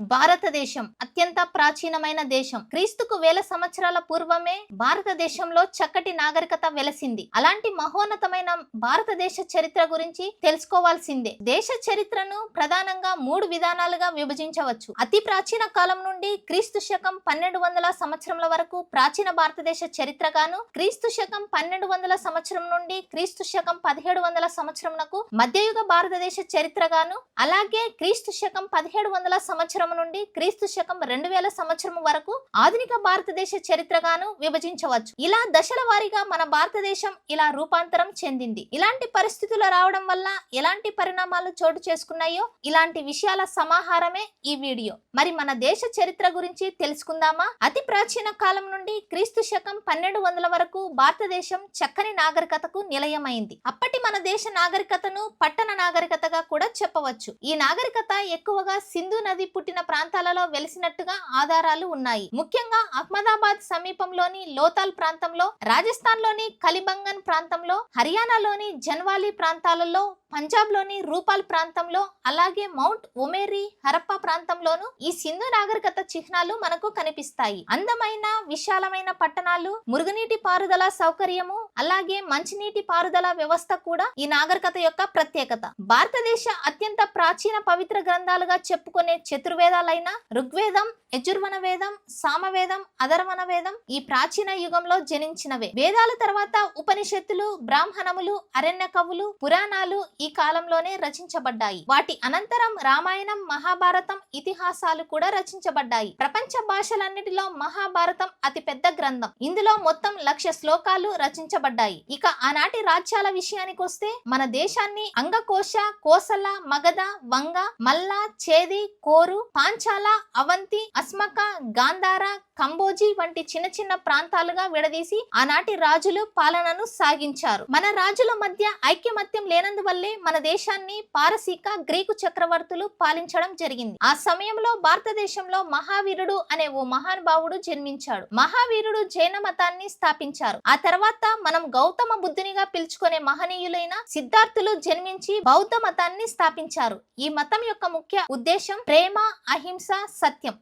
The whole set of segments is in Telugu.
భారతదేశం అత్యంత ప్రాచీనమైన దేశం. క్రీస్తుకు వేల సంవత్సరాల పూర్వమే భారతదేశంలో చక్కటి నాగరికత వెలసింది. అలాంటి మహోన్నతమైన భారతదేశ చరిత్ర గురించి తెలుసుకోవాల్సిందే. దేశ చరిత్రను ప్రధానంగా మూడు విధానాలుగా విభజించవచ్చు. అతి ప్రాచీన కాలం నుండి క్రీస్తు శకం పన్నెండు వందల సంవత్సరం వరకు ప్రాచీన భారతదేశ చరిత్రగాను క్రీస్తు శకం పన్నెండు వందల సంవత్సరం నుండి క్రీస్తు శకం పదిహేడు వందల సంవత్సరంకు మధ్యయుగ భారతదేశ చరిత్రగాను అలాగే క్రీస్తు శకం పదిహేడు వందల సంవత్సరం నుండి క్రీస్తు శకం రెండు వేల సంవత్సరం వరకు ఆధునిక భారతదేశ చరిత్రగాను విభజించవచ్చు. ఇలా దశల వారీగా మన భారతదేశం ఇలా రూపాంతరం చెందింది. ఇలాంటి పరిస్థితులు రావడం వల్ల ఎలాంటి పరిణామాలు చోటు చేసుకున్నాయో ఇలాంటి విషయాల సమాహారమే ఈ వీడియో. మరి మన దేశ చరిత్ర గురించి తెలుసుకుందామా? అతి ప్రాచీన కాలం నుండి క్రీస్తు శకం పన్నెండు వందల వరకు భారతదేశం చక్కని నాగరికతకు నిలయమైంది. అప్పటి మన దేశ నాగరికతను పట్టణ నాగరికతగా కూడా చెప్పవచ్చు. ఈ నాగరికత ఎక్కువగా సింధు నది పుట్టిన ప్రాంతాలలో వెలిసినట్టుగా ఆధారాలు ఉన్నాయి. ముఖ్యంగా అహ్మదాబాద్ సమీపంలోని లోతాల్ ప్రాంతంలో రాజస్థాన్లోని కలిబంగన్ ప్రాంతంలో హర్యానాలోని జన్వాలి ప్రాంతాలలో పంజాబ్లోని రూపాల్ ప్రాంతంలో అలాగే మౌంట్ ఒమేరి హరప్ప ప్రాంతంలోను ఈ సింధు నాగరికత చిహ్నాలు మనకు కనిపిస్తాయి. అందమైన విశాలమైన పట్టణాలు మురుగునీటి పారుదల సౌకర్యము అలాగే మంచినీటి పారుదల వ్యవస్థ కూడా ఈ నాగరికత యొక్క ప్రత్యేకత. భారతదేశ అత్యంత ప్రాచీన పవిత్ర గ్రంథాలుగా చెప్పుకునే చతుర్వేదాలైన ఋగ్వేదం యజుర్వన వేదం సామవేదం అధర్వణ వేదం ఈ ప్రాచీన యుగంలో జనించినవే. వేదాల తర్వాత ఉపనిషత్తులు బ్రాహ్మణములు అరణ్య కవులు పురాణాలు ఈ కాలంలోనే రచించబడ్డాయి. వాటి అనంతరం రామాయణం మహాభారతం ఇతిహాసాలు కూడా రచించబడ్డాయి. ప్రపంచ భాషలన్నిటిలో మహాభారతం అతి పెద్ద గ్రంథం. ఇందులో మొత్తం లక్ష శ్లోకాలు రచించబడ్డాయి. ఇక ఆనాటి రాజ్యాల విషయానికి వస్తే మన దేశాన్ని అంగకోశ కోసల మగధ వంగ మల్ల చేది కోరు పాంచాల అవంతి అస్మక గాంధార కంబోజీ వంటి చిన్న చిన్న ప్రాంతాలుగా విడదీసి ఆనాటి రాజులు పాలనను సాగించారు. మన రాజుల మధ్య ఐక్యమత్యం లేనందువల్లే మన దేశాన్ని పారసీక గ్రీకు చక్రవర్తులు పాలించడం జరిగింది. ఆ సమయంలో భారతదేశంలో మహావీరుడు అనే ఓ మహానుభావుడు జన్మించాడు. మహావీరుడు జైన మతాన్ని స్థాపించారు. ఆ తర్వాత మనం గౌతమ బుద్ధునిగా పిలుచుకునే మహనీయులైన సిద్ధార్థులు జన్మించి బౌద్ధ మతాన్ని స్థాపించారు. ఈ మతం యొక్క ముఖ్య ఉద్దేశం ప్రేమ అహింస సత్యం.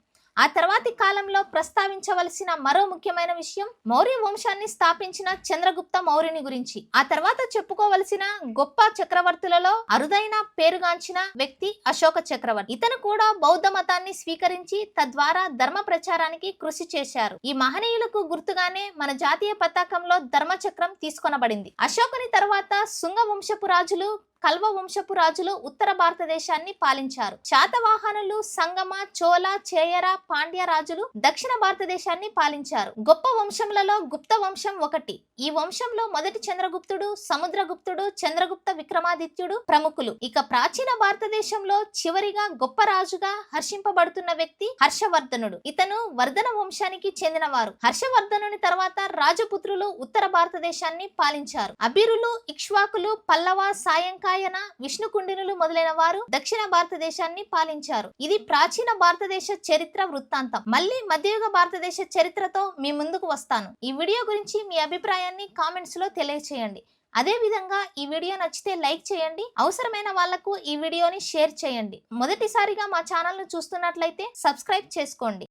ఆ తర్వాతి కాలంలో ప్రస్తావించవలసిన మరో ముఖ్యమైన విషయం మౌర్య వంశాన్ని స్థాపించిన చంద్రగుప్త మౌర్యుని గురించి. ఆ తర్వాత చెప్పుకోవలసిన గొప్ప చక్రవర్తులలో అరుదైన పేరుగాంచిన వ్యక్తి అశోక చక్రవర్తి. ఇతను కూడా బౌద్ధ మతాన్ని స్వీకరించి తద్వారా ధర్మ ప్రచారానికి కృషి చేశారు. ఈ మహనీయులకు గుర్తుగానే మన జాతీయ పతాకంలో ధర్మచక్రం తీసుకొనబడింది. అశోకుని తర్వాత శృంగ వంశపు రాజులు కల్వ వంశపు రాజులు ఉత్తర భారతదేశాన్ని పాలించారు. శాతవాహనులు సంగమ చోళ చేయర పాండ్య రాజులు దక్షిణ భారతదేశాన్ని పాలించారు. గొప్ప వంశములలో గుప్త వంశం ఒకటి. ఈ వంశంలో మొదటి చంద్రగుప్తుడు సముద్రగుప్తుడు చంద్రగుప్త విక్రమాదిత్యుడు ప్రముఖులు. ఇక ప్రాచీన భారతదేశంలో చివరిగా గొప్ప రాజుగా హర్షింపబడుతున్న వ్యక్తి హర్షవర్ధనుడు. ఇతను వర్ధన వంశానికి చెందినవారు. హర్షవర్ధనుని తర్వాత రాజపుత్రులు ఉత్తర భారతదేశాన్ని పాలించారు. అబిరులు ఇక్ష్వాకులు పల్లవ కాయన విష్ణుకుండినులు మొదలైన వారు దక్షిణ భారతదేశాన్ని పాలించారు. ఇది ప్రాచీన భారతదేశ చరిత్ర వృత్తాంతం. మళ్ళీ మధ్యయుగ భారతదేశ చరిత్రతో మీ ముందుకు వస్తాను. ఈ వీడియో గురించి మీ అభిప్రాయాన్ని కామెంట్స్లో తెలియచేయండి. అదే విధంగా ఈ వీడియో నచ్చితే లైక్ చేయండి. అవసరమైన వాళ్ళకు ఈ వీడియోని షేర్ చేయండి. మొదటిసారిగా మా ఛానల్ను చూస్తున్నట్లయితే సబ్స్క్రైబ్ చేసుకోండి.